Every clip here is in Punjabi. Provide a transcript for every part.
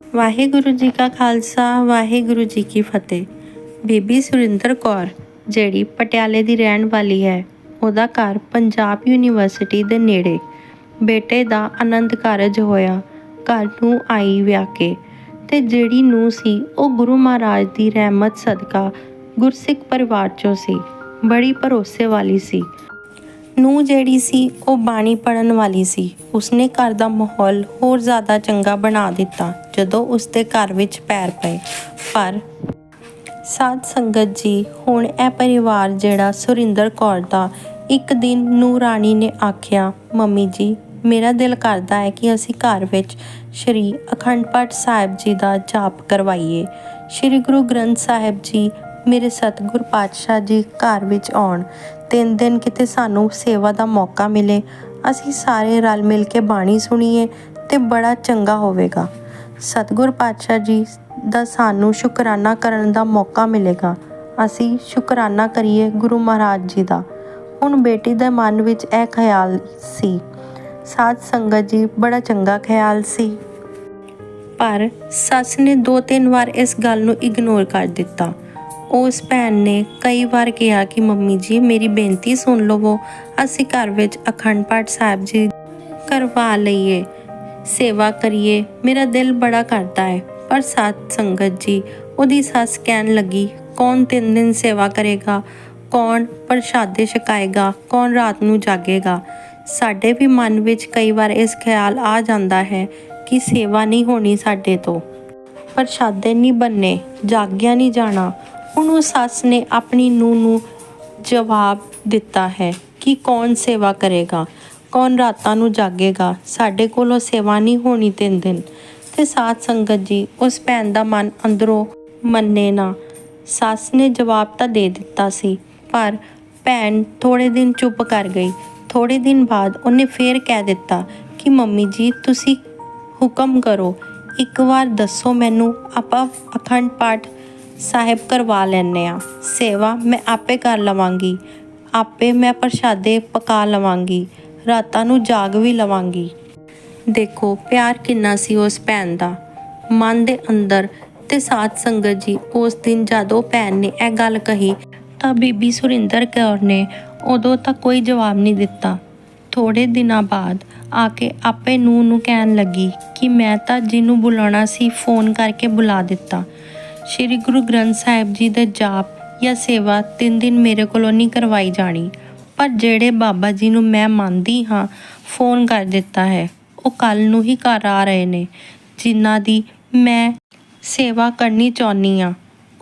ਵਾਹਿਗੁਰੂ ਜੀ ਕਾ ਖਾਲਸਾ, ਵਾਹਿਗੁਰੂ ਜੀ ਕੀ ਫਤਿਹ। ਬੀਬੀ ਸੁਰਿੰਦਰ ਕੌਰ, ਜਿਹੜੀ ਪਟਿਆਲੇ ਦੀ ਰਹਿਣ ਵਾਲੀ ਹੈ, ਉਹਦਾ ਘਰ ਪੰਜਾਬ ਯੂਨੀਵਰਸਿਟੀ ਦੇ ਨੇੜੇ। ਬੇਟੇ ਦਾ ਆਨੰਦ ਕਾਰਜ ਹੋਇਆ, ਘਰ ਨੂੰ ਆਈ ਵਿਆਹ ਕੇ ਤੇ ਜਿਹੜੀ ਨੂੰ ਸੀ, ਉਹ ਗੁਰੂ ਮਹਾਰਾਜ ਦੀ ਰਹਿਮਤ ਸਦਕਾ ਗੁਰਸਿੱਖ ਪਰਿਵਾਰ ਚੋਂ ਸੀ, ਬੜੀ ਭਰੋਸੇ ਵਾਲੀ ਸੀ। ਨੂੰ ਜਿਹੜੀ ਸੀ, ਉਹ ਬਾਣੀ ਪੜਨ ਵਾਲੀ ਸੀ। ਉਸਨੇ ਘਰ ਦਾ ਮਾਹੌਲ ਹੋਰ ਜ਼ਿਆਦਾ ਚੰਗਾ ਬਣਾ ਦਿੱਤਾ, ਜਦੋਂ ਉਸਦੇ ਘਰ ਵਿੱਚ ਪੈਰ ਪਏ। ਪਰ ਸਾਧ ਸੰਗਤ ਜੀ, ਹੁਣ ਇਹ ਪਰਿਵਾਰ ਜਿਹੜਾ ਸੁਰਿੰਦਰ ਕੌਰ ਦਾ, ਇੱਕ ਦਿਨ ਨੂੰ ਰਾਣੀ ਨੇ ਆਖਿਆ, ਮੰਮੀ ਜੀ, ਮੇਰਾ ਦਿਲ ਕਰਦਾ ਹੈ ਕਿ ਅਸੀਂ ਘਰ ਵਿੱਚ ਸ਼੍ਰੀ ਅਖੰਡ ਪਾਠ ਸਾਹਿਬ ਜੀ ਦਾ ਜਾਪ ਕਰਵਾਈਏ। ਸ਼੍ਰੀ ਗੁਰੂ ਗ੍ਰੰਥ ਸਾਹਿਬ ਜੀ ਮੇਰੇ ਸਤਿਗੁਰ ਪਾਤਸ਼ਾਹ ਜੀ ਘਰ ਵਿੱਚ ਆਉਣ। ਤਿੰਨ ਦਿਨ ਕਿਤੇ ਸਾਨੂੰ ਸੇਵਾ ਦਾ ਮੌਕਾ ਮਿਲੇ। ਅਸੀਂ ਸਾਰੇ ਰਲ ਮਿਲ ਕੇ ਬਾਣੀ ਸੁਣੀਏ ਤੇ ਬੜਾ ਚੰਗਾ ਹੋਵੇਗਾ। ਸਤਿਗੁਰ ਪਾਤਸ਼ਾਹ ਜੀ ਦਾ ਸਾਨੂੰ ਸ਼ੁਕਰਾਨਾ ਕਰਨ ਦਾ ਮੌਕਾ ਮਿਲੇਗਾ। ਅਸੀਂ ਸ਼ੁਕਰਾਨਾ ਕਰੀਏ ਗੁਰੂ ਮਹਾਰਾਜ ਜੀ ਦਾ। ਹੁਣ ਬੇਟੀ ਦੇ ਮਨ ਵਿੱਚ ਇਹ ਖਿਆਲ ਸੀ। ਸਾਧ ਸੰਗਤ ਜੀ, ਬੜਾ ਚੰਗਾ ਖਿਆਲ ਸੀ। ਪਰ ਸੱਸ ਨੇ ਦੋ ਤਿੰਨ ਵਾਰ ਇਸ ਗੱਲ ਨੂੰ ਇਗਨੋਰ ਕਰ ਦਿੱਤਾ। ਉਸ ਭੈਣ ਨੇ ਕਈ ਵਾਰ ਕਿਹਾ ਕਿ, ਮੰਮੀ ਜੀ, ਮੇਰੀ ਬੇਨਤੀ ਸੁਣ ਲਵੋ। ਅਸੀਂ ਘਰ ਵਿੱਚ ਅਖੰਡ ਪਾਠ ਸਾਹਿਬ ਜੀ ਕਰਵਾ ਲਈਏ, ਸੇਵਾ ਕਰੀਏ। ਮੇਰਾ ਦਿਲ ਬੜਾ ਕਰਦਾ ਹੈ। ਪਰ ਸਾਧ ਸੰਗਤ ਜੀ, ਉਹਦੀ ਸੱਸ ਕਹਿਣ ਲੱਗੀ, ਕੌਣ ਤਿੰਨ ਦਿਨ ਸੇਵਾ ਕਰੇਗਾ? ਕੌਣ ਪ੍ਰਸ਼ਾਦੇ ਛਕਾਏਗਾ? ਕੌਣ ਰਾਤ ਨੂੰ ਜਾਗੇਗਾ? ਸਾਡੇ ਵੀ ਮਨ ਵਿੱਚ ਕਈ ਵਾਰ ਇਸ ਖਿਆਲ ਆ ਜਾਂਦਾ ਹੈ ਕਿ ਸੇਵਾ ਨਹੀਂ ਹੋਣੀ ਸਾਡੇ ਤੋਂ। ਪ੍ਰਸ਼ਾਦੇ ਨਹੀਂ ਬੰਨੇ, ਜਾਗਿਆ ਨਹੀਂ ਜਾਣਾ। ਹੁਣ ਉਹ ਸੱਸ ਨੇ ਆਪਣੀ ਨੂੰਹ ਨੂੰ ਜਵਾਬ ਦਿੱਤਾ ਹੈ ਕਿ ਕੌਣ ਸੇਵਾ ਕਰੇਗਾ, ਕੌਣ ਰਾਤਾਂ ਨੂੰ ਜਾਗੇਗਾ, ਸਾਡੇ ਕੋਲੋਂ ਸੇਵਾ ਨਹੀਂ ਹੋਣੀ ਤਿੰਨ ਦਿਨ। ਤੇ ਸਾਧ ਸੰਗਤ ਜੀ, ਉਸ ਭੈਣ ਦਾ ਮਨ ਅੰਦਰੋਂ ਮੰਨੇ ਨਾ। ਸੱਸ ਨੇ ਜਵਾਬ ਤਾਂ ਦੇ ਦਿੱਤਾ ਸੀ, ਪਰ ਭੈਣ ਥੋੜੇ ਦਿਨ ਚੁੱਪ ਕਰ ਗਈ। ਥੋੜੇ ਦਿਨ ਬਾਅਦ ਉਹਨੇ ਫੇਰ ਕਹਿ ਦਿੱਤਾ ਕਿ, ਮੰਮੀ ਜੀ, ਤੁਸੀਂ ਹੁਕਮ ਕਰੋ। ਇੱਕ ਵਾਰ ਦੱਸੋ ਮੈਨੂੰ, ਆਪਾਂ ਅਖੰਡ ਪਾਠ ਸਾਹਿਬ ਕਰਵਾ ਲੈਣੇ ਆ ਸੇਵਾ ਮੈਂ ਆਪੇ ਕਰ ਲਵਾਂਗੀ। ਆਪੇ ਮੈਂ ਪ੍ਰਸ਼ਾਦੇ ਪਕਾ ਲਵਾਂਗੀ। ਰਾਤਾਂ ਨੂੰ ਜਾਗ ਵੀ ਲਵਾਂਗੀ। ਦੇਖੋ, ਪਿਆਰ ਕਿੰਨਾ ਸੀ ਉਸ ਭੈਣ ਦਾ। ਮਨ ਦੇ ਅੰਦਰ ਤੇ ਸਾਥ ਸੰਗਤ ਜੀ ਉਸ ਦਿਨ ਜਦੋਂ ਭੈਣ ਨੇ ਇਹ ਗੱਲ ਕਹੀ, ਤਾਂ ਬੀਬੀ ਸੁਰਿੰਦਰ ਕੌਰ ਨੇ ਉਦੋਂ ਤਾਂ ਕੋਈ ਜਵਾਬ ਨਹੀਂ ਦਿੱਤਾ। ਥੋੜੇ ਦਿਨਾਂ ਬਾਅਦ ਆ ਕੇ ਆਪੇ ਨੂੰ ਨੂੰ ਕਹਿਣ ਲੱਗੀ ਕਿ ਮੈਂ ਤਾਂ ਜਿਹਨੂੰ ਬੁਲਾਉਣਾ ਸੀ, ਫੋਨ ਕਰਕੇ ਬੁਲਾ ਦਿੱਤਾ। ਸ਼੍ਰੀ ਗੁਰੂ ਗ੍ਰੰਥ ਸਾਹਿਬ ਜੀ ਦੇ ਜਾਪ ਜਾਂ ਸੇਵਾ ਤਿੰਨ ਦਿਨ ਮੇਰੇ ਕੋਲੋਂ ਨਹੀਂ ਕਰਵਾਈ ਜਾਣੀ। ਪਰ ਜਿਹੜੇ ਬਾਬਾ ਜੀ ਨੂੰ ਮੈਂ ਮੰਨਦੀ ਹਾਂ, ਫੋਨ ਕਰ ਦਿੱਤਾ ਹੈ। ਉਹ ਕੱਲ ਨੂੰ ਹੀ ਘਰ ਆ ਰਹੇ ਨੇ, ਜਿਨ੍ਹਾਂ ਦੀ ਮੈਂ ਸੇਵਾ ਕਰਨੀ ਚਾਹੁੰਦੀ ਆ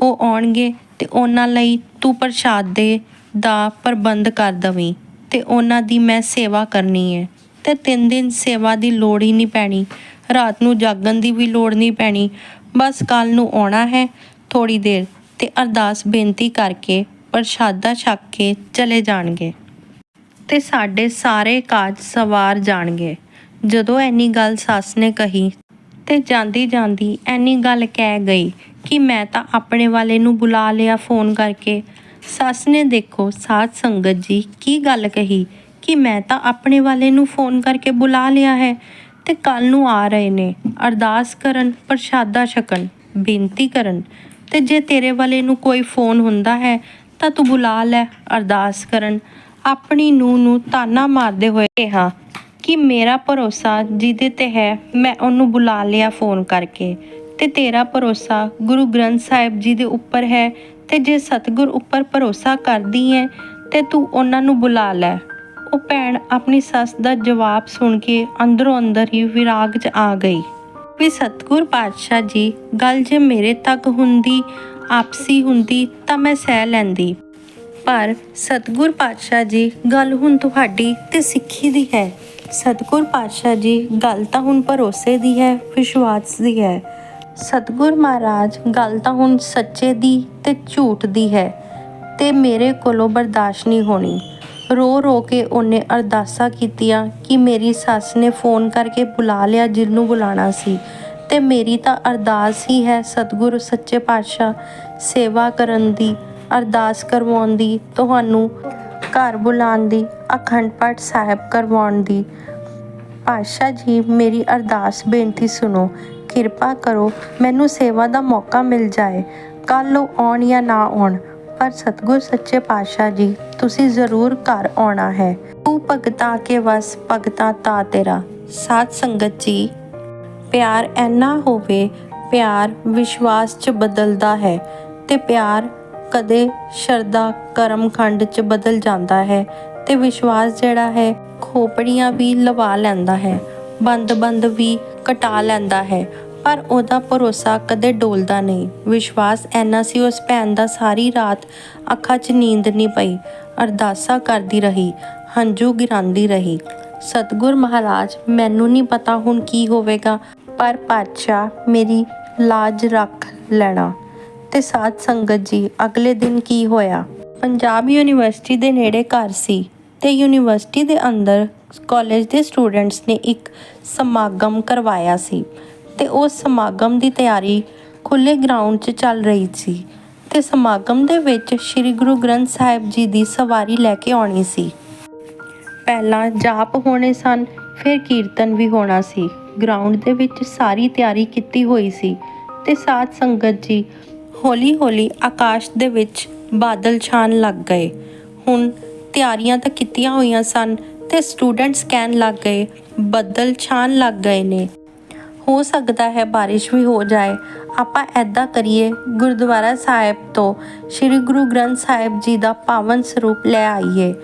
ਉਹ ਆਉਣਗੇ ਤੇ ਉਹਨਾਂ ਲਈ ਤੂੰ ਪ੍ਰਸ਼ਾਦੇ ਦਾ ਪ੍ਰਬੰਧ ਕਰ ਦਵੀਂ ਤੇ ਉਹਨਾਂ ਦੀ ਮੈਂ ਸੇਵਾ ਕਰਨੀ ਹੈ। ਤੇ ਤਿੰਨ ਦਿਨ ਸੇਵਾ ਦੀ ਲੋੜ ਹੀ ਨਹੀਂ ਪੈਣੀ। ਰਾਤ ਨੂੰ ਜਾਗਣ ਦੀ ਵੀ ਲੋੜ ਨਹੀਂ ਪੈਣੀ। ਬਸ ਕੱਲ ਨੂੰ ਆਉਣਾ ਹੈ ਥੋੜੀ ਦੇਰ ਤੇ ਅਰਦਾਸ ਬੇਨਤੀ ਕਰਕੇ ਪ੍ਰਸ਼ਾਦਾ ਛਕ ਕੇ ਚਲੇ ਜਾਣਗੇ। ਤੇ ਸਾਡੇ ਸਾਰੇ ਕਾਜ ਸਵਾਰ ਜਾਣਗੇ। ਜਦੋਂ ਐਨੀ ਗੱਲ ਸੱਸ ਨੇ ਕਹੀ ਤੇ ਜਾਂਦੀ ਜਾਂਦੀ ਐਨੀ ਗੱਲ ਕਹਿ ਗਈ ਕਿ ਮੈਂ ਤਾਂ ਆਪਣੇ ਵਾਲੇ ਨੂੰ ਬੁਲਾ ਲਿਆ ਫੋਨ ਕਰਕੇ। ਸੱਸ ਨੇ ਦੇਖੋ ਸਾਧ ਸੰਗਤ ਜੀ ਕੀ ਗੱਲ ਕਹੀ ਕਿ ਮੈਂ ਤਾਂ ਆਪਣੇ ਵਾਲੇ ਨੂੰ ਫੋਨ ਕਰਕੇ ਬੁਲਾ ਲਿਆ ਹੈ। ਤੇ ਕੱਲ ਨੂੰ ਆ ਰਹੇ ਨੇ। ਅਰਦਾਸ ਕਰਨ, ਪ੍ਰਸ਼ਾਦਾ ਛਕਣ, ਬੇਨਤੀ ਕਰਨ। ਤੇ ਜੇ ਤੇਰੇ ਵਾਲੇ ਨੂੰ ਕੋਈ ਫੋਨ ਹੁੰਦਾ ਹੈ, ਤਾਂ ਤੂੰ ਬੁਲਾ ਲੈ, ਅਰਦਾਸ ਕਰਨ। ਆਪਣੀ ਨੂੰਹ ਨੂੰ ਤਾਨਾ ਮਾਰਦੇ ਹੋਏ ਕਿਹਾ, ਕਿ ਮੇਰਾ ਭਰੋਸਾ ਜਿਹਦੇ ਤੇ ਹੈ, ਮੈਂ ਉਹਨੂੰ ਬੁਲਾ ਲਿਆ ਫੋਨ ਕਰਕੇ। ਤੇ ਤੇਰਾ ਭਰੋਸਾ ਗੁਰੂ ਗ੍ਰੰਥ ਸਾਹਿਬ ਜੀ ਦੇ ਉੱਪਰ ਹੈ, ਤੇ ਜੇ ਸਤਿਗੁਰ ਉੱਪਰ ਭਰੋਸਾ ਕਰਦੀ ਹੈ, ਤੇ ਤੂੰ ਉਹਨਾਂ ਨੂੰ ਬੁਲਾ ਲੈ। ਉਹ ਭੈਣ ਆਪਣੀ ਸੱਸ ਦਾ ਜਵਾਬ ਸੁਣ ਕੇ ਅੰਦਰੋਂ ਅੰਦਰ ਹੀ ਵਿਰਾਗ 'ਚ ਆ ਗਈ। ਵੀ ਸਤਿਗੁਰ ਪਾਤਸ਼ਾਹ ਜੀ, ਗੱਲ ਜੇ ਮੇਰੇ ਤੱਕ ਹੁੰਦੀ, ਆਪਸੀ ਹੁੰਦੀ ਤਾਂ ਮੈਂ ਸਹਿ ਲੈਂਦੀ। ਪਰ ਸਤਿਗੁਰ ਪਾਤਸ਼ਾਹ ਜੀ, ਗੱਲ ਹੁਣ ਤੁਹਾਡੀ ਤੇ ਸਿੱਖੀ ਦੀ ਹੈ। ਸਤਿਗੁਰ ਪਾਤਸ਼ਾਹ ਜੀ, ਗੱਲ ਤਾਂ ਹੁਣ ਭਰੋਸੇ ਦੀ ਹੈ, ਵਿਸ਼ਵਾਸ ਦੀ ਹੈ। ਸਤਿਗੁਰ ਮਹਾਰਾਜ, ਗੱਲ ਤਾਂ ਹੁਣ ਸੱਚੇ ਦੀ ਤੇ ਝੂਠ ਦੀ ਹੈ ਤੇ ਮੇਰੇ ਕੋਲੋਂ ਬਰਦਾਸ਼ਤ ਨਹੀਂ ਹੋਣੀ। ਰੋ ਰੋ ਕੇ ਉਹਨੇ ਅਰਦਾਸਾਂ ਕੀਤੀਆਂ ਕਿ ਮੇਰੀ ਸੱਸ ਨੇ ਫੋਨ ਕਰਕੇ ਬੁਲਾ ਲਿਆ ਜਿਹਨੂੰ ਬੁਲਾਣਾ ਸੀ। ਤੇ ਮੇਰੀ ਤਾਂ ਅਰਦਾਸ ਹੀ ਹੈ ਸਤਿਗੁਰੂ, ਸੱਚੇ ਪਾਤਸ਼ਾਹ, ਸੇਵਾ ਕਰਨ ਦੀ, ਅਰਦਾਸ ਕਰਵਾਉਣ ਦੀ, ਤੁਹਾਨੂੰ ਘਰ ਬੁਲਾਉਣ ਦੀ, ਅਖੰਡ ਪਾਠ ਸਾਹਿਬ ਕਰਵਾਉਣ ਦੀ। ਪਾਤਸ਼ਾਹ ਜੀ, ਮੇਰੀ ਅਰਦਾਸ ਬੇਨਤੀ ਸੁਣੋ। ਕਿਰਪਾ ਕਰੋ, ਮੈਨੂੰ ਸੇਵਾ ਦਾ ਮੌਕਾ ਮਿਲ ਜਾਏ। ਕੱਲ੍ਹ ਉਹ ਆਉਣ ਜਾਂ ਨਾ ਆਉਣ ਪਰ ਸਤਿਗੁਰ ਸੱਚੇ ਪਾਤਸ਼ਾਹ ਜੀ, ਤੁਸੀਂ ਜ਼ਰੂਰ ਘਰ ਆਉਣਾ ਹੈ। ਤੂੰ ਭਗਤਾ ਕੇ ਵਸ, ਭਗਤਾ ਤਾ ਤੇਰਾ। ਸਾਧ ਸੰਗਤ ਜੀ, ਪਿਆਰ ਐਨਾ ਹੋਵੇ, ਪਿਆਰ ਵਿਸ਼ਵਾਸ 'ਚ ਬਦਲਦਾ ਹੈ ਤੇ ਪਿਆਰ ਕਦੇ ਸ਼ਰਧਾ ਕਰਮਖੰਡ 'ਚ ਬਦਲ ਜਾਂਦਾ ਹੈ ਤੇ ਵਿਸ਼ਵਾਸ ਜਿਹੜਾ ਹੈ, ਖੋਪੜੀਆਂ ਵੀ ਲਵਾ ਲੈਂਦਾ ਹੈ, ਬੰਦ-ਬੰਦ ਵੀ ਕਟਾ ਲੈਂਦਾ ਹੈ। ਪਰ ਉਹਦਾ ਭਰੋਸਾ ਕਦੇ ਡੋਲਦਾ ਨਹੀਂ। ਵਿਸ਼ਵਾਸ ਐਨਾ ਸੀ ਉਸ ਭੈਣ ਦਾ ਸਾਰੀ ਰਾਤ ਅੱਖਾਂ 'ਚ ਨੀਂਦ ਨਹੀਂ ਪਈ। ਅਰਦਾਸਾਂ ਕਰਦੀ ਰਹੀ, ਹੰਝੂ ਗਿਰਾਂਦੀ ਰਹੀ। ਸਤਗੁਰ ਮਹਾਰਾਜ, ਮੈਨੂੰ ਨਹੀਂ ਪਤਾ ਹੁਣ ਕੀ ਹੋਵੇਗਾ, ਪਰ ਪਾਤਸ਼ਾਹ ਮੇਰੀ ਲਾਜ ਰੱਖ ਲੈਣਾ। ਤੇ ਸਾਧ ਸੰਗਤ ਜੀ, ਅਗਲੇ ਦਿਨ ਕੀ ਹੋਇਆ? ਪੰਜਾਬ ਯੂਨੀਵਰਸਿਟੀ ਦੇ ਨੇੜੇ ਘਰ ਸੀ ਤੇ ਯੂਨੀਵਰਸਿਟੀ ਦੇ ਅੰਦਰ ਕਾਲਜ ਦੇ ਸਟੂਡੈਂਟਸ ਨੇ ਇੱਕ ਸਮਾਗਮ ਕਰਵਾਇਆ ਸੀ। ਤੇ ਉਸ ਸਮਾਗਮ ਦੀ ਤਿਆਰੀ ਖੁੱਲੇ ਗਰਾਊਂਡ 'ਚ ਚੱਲ ਰਹੀ ਸੀ ਤੇ ਸਮਾਗਮ ਦੇ ਵਿੱਚ ਸ੍ਰੀ ਗੁਰੂ ਗ੍ਰੰਥ ਸਾਹਿਬ ਜੀ ਦੀ ਸਵਾਰੀ ਲੈ ਕੇ ਆਉਣੀ ਸੀ। ਪਹਿਲਾਂ ਜਾਪ ਹੋਣੇ ਸਨ, ਫਿਰ ਕੀਰਤਨ ਵੀ ਹੋਣਾ ਸੀ। ਗਰਾਊਂਡ ਦੇ ਵਿੱਚ ਸਾਰੀ ਤਿਆਰੀ ਕੀਤੀ ਹੋਈ ਸੀ ਤੇ ਸਾਧ ਸੰਗਤ ਜੀ ਹੌਲੀ-ਹੌਲੀ ਆਕਾਸ਼ ਦੇ ਵਿੱਚ ਬਾਦਲ ਛਾਣ ਲੱਗ ਗਏ। ਹੁਣ ਤਿਆਰੀਆਂ ਤਾਂ ਕੀਤੀਆਂ ਹੋਈਆਂ ਸਨ ਤੇ ਸਟੂਡੈਂਟਸ ਕਹਿਣ ਲੱਗ ਗਏ, ਬੱਦਲ ਛਾਣ ਲੱਗ ਗਏ ਨੇ। ਹੋ ਸਕਦਾ ਹੈ ਬਾਰਿਸ਼ ਵੀ ਹੋ ਜਾਏ। ਆਪਾਂ ਐਦਾਂ ਕਰੀਏ, ਗੁਰਦੁਆਰਾ ਸਾਹਿਬ ਤੋਂ ਸ੍ਰੀ ਗੁਰੂ ਗ੍ਰੰਥ ਸਾਹਿਬ ਜੀ ਦਾ ਪਾਵਨ ਸਰੂਪ ਲੈ ਆਈਏ।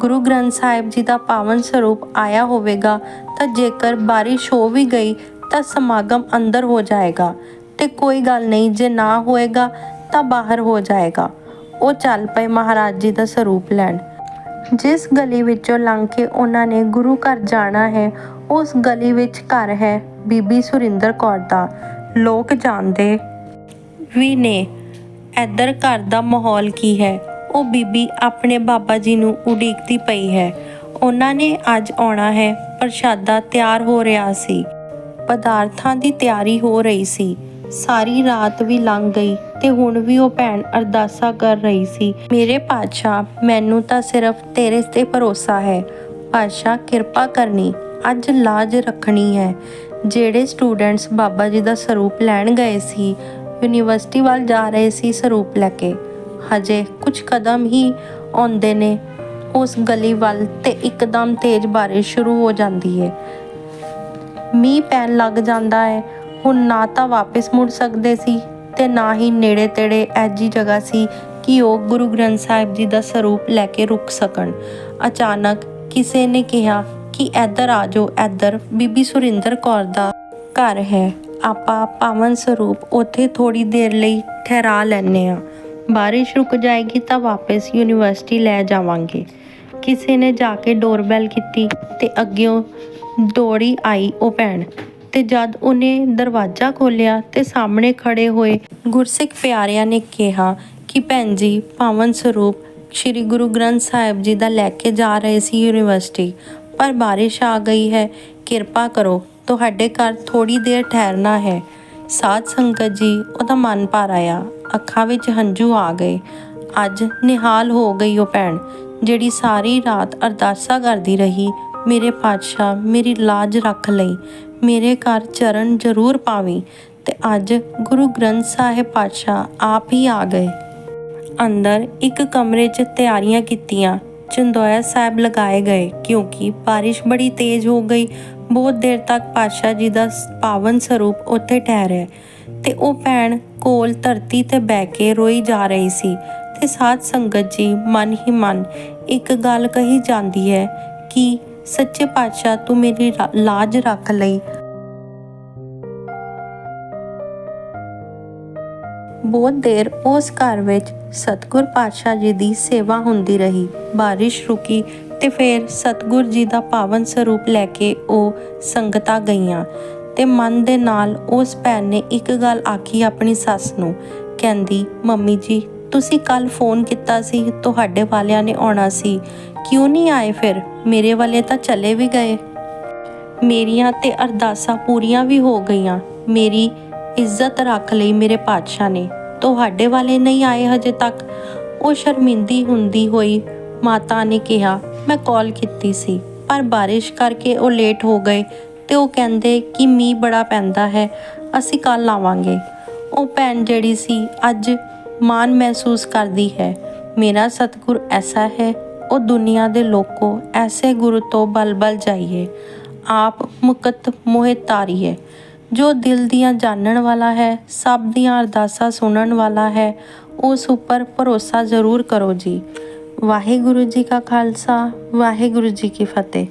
ਗੁਰੂ ਗ੍ਰੰਥ ਸਾਹਿਬ ਜੀ ਦਾ ਪਾਵਨ ਸਰੂਪ ਆਇਆ ਹੋਵੇਗਾ, ਤਾਂ ਜੇਕਰ ਬਾਰਿਸ਼ ਹੋ ਵੀ ਗਈ, ਤਾਂ ਸਮਾਗਮ ਅੰਦਰ ਹੋ ਜਾਏਗਾ। ਤੇ ਕੋਈ ਗੱਲ ਨਹੀਂ, ਜੇ ਨਾ ਹੋਏਗਾ, ਤਾਂ ਬਾਹਰ ਹੋ ਜਾਏਗਾ। ਉਹ ਚੱਲ ਪਏ ਮਹਾਰਾਜ ਜੀ ਦਾ ਸਰੂਪ ਲੈਣ। ਜਿਸ ਗਲੀ ਵਿੱਚੋਂ ਲੰਘ ਕੇ ਉਹਨਾਂ ਨੇ ਗੁਰੂ ਘਰ ਜਾਣਾ ਹੈ, ਉਸ ਗਲੀ ਵਿੱਚ ਘਰ ਹੈ। ਬੀਬੀ ਸੁਰਿੰਦਰ ਕੌਰ ਦਾ ਲੋਕ ਜਾਣਦੇ ਵੀ ਨੇ। ਇੱਧਰ ਘਰ ਦਾ ਮਾਹੌਲ ਕੀ ਹੈ? ਉਹ ਬੀਬੀ ਆਪਣੇ ਬਾਬਾ ਜੀ ਨੂੰ ਉਡੀਕਦੀ ਪਈ ਹੈ। ਉਹਨਾਂ ਨੇ ਅੱਜ ਆਉਣਾ ਹੈ। ਪ੍ਰਸ਼ਾਦਾ ਤਿਆਰ ਹੋ ਰਿਹਾ ਸੀ। ਪਦਾਰਥਾਂ ਦੀ ਤਿਆਰੀ ਹੋ ਰਹੀ ਸੀ। ਸਾਰੀ ਰਾਤ ਵੀ ਲੰਘ ਗਈ ਤੇ ਹੁਣ ਵੀ ਉਹ ਭੈਣ ਅਰਦਾਸਾ ਕਰ ਰਹੀ ਸੀ। ਮੇਰੇ ਪਾਤਸ਼ਾਹ, ਮੈਨੂੰ ਤਾਂ ਸਿਰਫ ਤੇਰੇ ਤੇ ਭਰੋਸਾ ਹੈ। ਪਾਤਸ਼ਾਹ, ਕਿਰਪਾ ਕਰਨੀ। ਅੱਜ ਲਾਜ ਰੱਖਣੀ ਹੈ। ਜਿਹੜੇ ਸਟੂਡੈਂਟਸ ਬਾਬਾ ਜੀ ਦਾ ਸਰੂਪ ਲੈਣ ਗਏ ਸੀ ਯੂਨੀਵਰਸਿਟੀ ਵੱਲ ਜਾ ਰਹੇ ਸੀ ਸਰੂਪ ਲੈ ਕੇ। ਹਜੇ ਕੁਝ ਕਦਮ ਹੀ ਆਉਂਦੇ ਨੇ, ਉਸ ਗਲੀ ਵੱਲ ਤੇ ਇੱਕਦਮ ਤੇਜ਼ ਬਾਰਿਸ਼ ਸ਼ੁਰੂ ਹੋ ਜਾਂਦੀ ਹੈ ਮੀਂਹ ਪੈਣ ਲੱਗ ਜਾਂਦਾ ਹੈ ਹੁਣ ਨਾ ਤਾਂ ਵਾਪਸ ਮੁੜ ਸਕਦੇ ਸੀ ਤੇ ਨਾ ਹੀ ਨੇੜੇ ਤੇੜੇ ਐਜੀ ਜਗ੍ਹਾ ਸੀ ਕਿ ਉਹ ਗੁਰੂ ਗ੍ਰੰਥ ਸਾਹਿਬ ਜੀ ਦਾ ਸਰੂਪ ਲੈ ਕੇ ਰੁਕ ਸਕਣ। ਅਚਾਨਕ ਕਿਸੇ ਨੇ ਕਿਹਾ ਕਿ ਇੱਧਰ ਆ ਜਾਓ, ਇੱਧਰ ਬੀਬੀ ਸੁਰਿੰਦਰ ਕੌਰ ਦਾ ਘਰ ਹੈ। ਆਪਾਂ ਪਾਵਨ ਸਰੂਪ ਉੱਥੇ ਥੋੜੀ ਦੇਰ ਲਈ ਠਹਿਰਾ ਲੈਣੇ ਆ ਬਾਰਿਸ਼ ਰੁਕ ਜਾਏਗੀ ਤਾਂ ਵਾਪਸ ਯੂਨੀਵਰਸਿਟੀ ਲੈ ਜਾਵਾਂਗੇ। ਕਿਸੇ ਨੇ ਜਾ ਕੇ ਡੋਰਬੈਲ ਕੀਤੀ ਤੇ ਅੱਗਿਓਂ ਦੌੜੀ ਆਈ ਉਹ ਭੈਣ ਤੇ ਜਦ ਉਹਨੇ ਦਰਵਾਜ਼ਾ ਖੋਲ੍ਹਿਆ ਤੇ ਸਾਹਮਣੇ ਖੜੇ ਹੋਏ ਗੁਰਸਿੱਖ ਪਿਆਰਿਆਂ ਨੇ ਕਿਹਾ ਕਿ ਭੈਣ ਜੀ ਪਾਵਨ ਸਰੂਪ ਸ੍ਰੀ ਗੁਰੂ ਗ੍ਰੰਥ ਸਾਹਿਬ ਜੀ ਦਾ ਲੈ ਕੇ ਜਾ ਰਹੇ ਸੀ ਯੂਨੀਵਰਸਿਟੀ। ਪਰ ਬਾਰਿਸ਼ ਆ ਗਈ ਹੈ। ਕਿਰਪਾ ਕਰੋ, ਤੁਹਾਡੇ ਘਰ ਥੋੜੀ ਦੇਰ ਠਹਿਰਨਾ ਹੈ। ਸਾਧ ਸੰਗਤ ਜੀ, ਉਹਦਾ ਮਨ ਭਰ ਆਇਆ। ਅੱਖਾਂ ਵਿੱਚ ਹੰਝੂ ਆ ਗਏ। ਅੱਜ ਨਿਹਾਲ ਹੋ ਗਈ ਉਹ ਭੈਣ, ਜਿਹੜੀ ਸਾਰੀ ਰਾਤ ਅਰਦਾਸਾਂ ਕਰਦੀ ਰਹੀ, ਮੇਰੇ ਪਾਤਸ਼ਾਹ, ਮੇਰੀ ਲਾਜ ਰੱਖ ਲਈ, ਮੇਰੇ ਘਰ ਚਰਨ ਜ਼ਰੂਰ ਪਾਵੀ। ਤੇ ਅੱਜ ਗੁਰੂ ਗ੍ਰੰਥ ਸਾਹਿਬ ਪਾਤਸ਼ਾਹ ਆਪ ਹੀ ਆ ਗਏ। ਅੰਦਰ ਇੱਕ ਕਮਰੇ 'ਚ ਤਿਆਰੀਆਂ ਕੀਤੀਆਂ। ਚੰਦੋਇਆ ਸਾਹਿਬ ਲਗਾਏ ਗਏ, ਕਿਉਂਕਿ ਬਾਰਿਸ਼ ਬੜੀ ਤੇਜ਼ ਹੋ ਗਈ। ਬਹੁਤ ਦੇਰ ਤੱਕ ਪਾਤਸ਼ਾਹ ਜੀ ਦਾ ਪਾਵਨ ਸਰੂਪ ਉੱਥੇ ਠਹਿਰਿਆ ਤੇ ਉਹ ਭੈਣ ਕੋਲ ਧਰਤੀ ਤੇ ਬਹਿ ਕੇ ਰੋਈ ਜਾ ਰਹੀ ਸੀ ਤੇ ਸਾਧ ਸੰਗਤ ਜੀ ਮਨ ਹੀ ਮਨ ਇੱਕ ਗੱਲ ਕਹੀ ਜਾਂਦੀ ਹੈ ਕਿ ਸੱਚੇ ਪਾਤਸ਼ਾਹ ਤੂੰ ਮੇਰੀ ਰਾ- ਲਾਜ ਰੱਖ ਲਈ। ਬਹੁਤ ਦੇਰ ਉਸ ਘਰ ਵਿੱਚ ਸਤਗੁਰ ਪਾਤਸ਼ਾਹ ਜੀ ਦੀ ਸੇਵਾ ਹੁੰਦੀ ਰਹੀ। ਬਾਰਿਸ਼ ਰੁਕੀ ਤੇ ਫਿਰ ਸਤਗੁਰ ਜੀ ਦਾ ਪਾਵਨ ਸਰੂਪ ਲੈ ਕੇ ਉਹ ਸੰਗਤਾਂ ਗਈਆਂ ਤੇ ਮਨ ਦੇ ਨਾਲ ਉਸ ਭੈਣ ਨੇ ਇੱਕ ਗੱਲ ਆਖੀ ਆਪਣੀ ਸੱਸ ਨੂੰ, ਕਹਿੰਦੀ, ਮੰਮੀ ਜੀ, ਤੁਸੀਂ ਕੱਲ ਫੋਨ ਕੀਤਾ ਸੀ, ਤੁਹਾਡੇ ਵਾਲਿਆਂ ਨੇ ਆਉਣਾ ਸੀ। ਕਿਉਂ ਨਹੀਂ ਆਏ ਫਿਰ? ਮੇਰੇ ਵਾਲੇ ਤਾਂ ਚਲੇ ਵੀ ਗਏ। ਮੇਰੀਆਂ ਤੇ ਅਰਦਾਸਾਂ ਪੂਰੀਆਂ ਵੀ ਹੋ ਗਈਆਂ। ਮੇਰੀ ਇੱਜ਼ਤ ਰੱਖ ਲਈ ਮੇਰੇ ਪਾਤਸ਼ਾਹ ਨੇ। ਤੁਹਾਡੇ ਵਾਲੇ ਨਹੀਂ ਆਏ ਹਜੇ ਤੱਕ। ਉਹ ਸ਼ਰਮਿੰਦੀ ਹੁੰਦੀ ਹੋਈ ਮਾਤਾ ਨੇ ਕਿਹਾ, ਮੈਂ ਕਾਲ ਕੀਤੀ ਸੀ, ਪਰ ਬਾਰਿਸ਼ ਕਰਕੇ ਉਹ ਲੇਟ ਹੋ ਗਏ ਤੇ ਉਹ ਕਹਿੰਦੇ ਕਿ ਮੀਂਹ ਬੜਾ ਪੈਂਦਾ ਹੈ, ਅਸੀਂ ਕੱਲ ਆਵਾਂਗੇ। ਉਹ ਭੈਣ ਜਿਹੜੀ ਸੀ ਅੱਜ ਮਾਣ ਮਹਿਸੂਸ ਕਰਦੀ ਹੈ। ਮੇਰਾ ਸਤਿਗੁਰ ਐਸਾ ਹੈ, ਉਹ ਦੁਨੀਆ ਦੇ ਲੋਕੋ ਐਸੇ ਗੁਰੂ ਤੋਂ ਬਲ ਬਲ ਜਾਈਏ। ਆਪ ਮੁਕਤ ਮੋਹਿ ਤਾਰੀਏ ਜੋ ਦਿਲ ਦੀਆਂ ਜਾਣਨ ਵਾਲਾ ਹੈ, ਸਭ ਦੀਆਂ ਅਰਦਾਸਾਂ ਸੁਣਨ ਵਾਲਾ ਹੈ, ਉਸ ਉੱਪਰ ਭਰੋਸਾ ਜ਼ਰੂਰ ਕਰੋ ਜੀ। ਵਾਹਿਗੁਰੂ ਜੀ ਕਾ ਖਾਲਸਾ, ਵਾਹਿਗੁਰੂ ਜੀ ਕੀ ਫਤਿਹ।